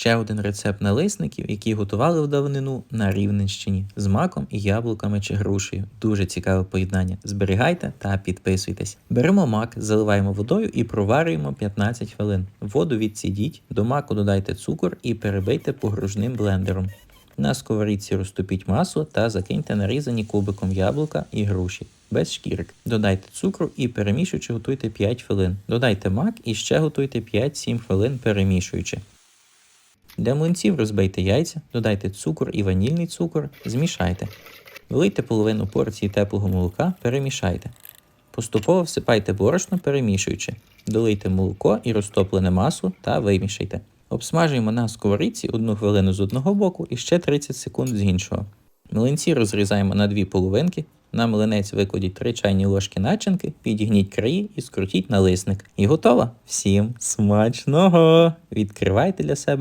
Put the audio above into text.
Ще один рецепт налисників, які готували в давнину на Рівненщині з маком і яблуками чи грушею. Дуже цікаве поєднання. Зберігайте та підписуйтесь. Беремо мак, заливаємо водою і проварюємо 15 хвилин. Воду відсідіть, до маку додайте цукор і перебийте погружним блендером. На сковорідці розтопіть масу та закиньте нарізані кубиком яблука і груші. Без шкірок. Додайте цукру і перемішуючи готуйте 5 хвилин. Додайте мак і ще готуйте 5-7 хвилин перемішуючи. Для млинців розбийте яйця, додайте цукор і ванільний цукор, змішайте. Вилийте половину порції теплого молока, перемішайте. Поступово всипайте борошно, перемішуючи. Долийте молоко і розтоплене масло та вимішайте. Обсмажуємо на сковорідці 1 хвилину з одного боку і ще 30 секунд з іншого. Млинці розрізаємо на дві половинки. На млинець викладіть 3 чайні ложки начинки, підігніть краї і скрутіть налисник. І готово! Всім смачного! Відкривайте для себе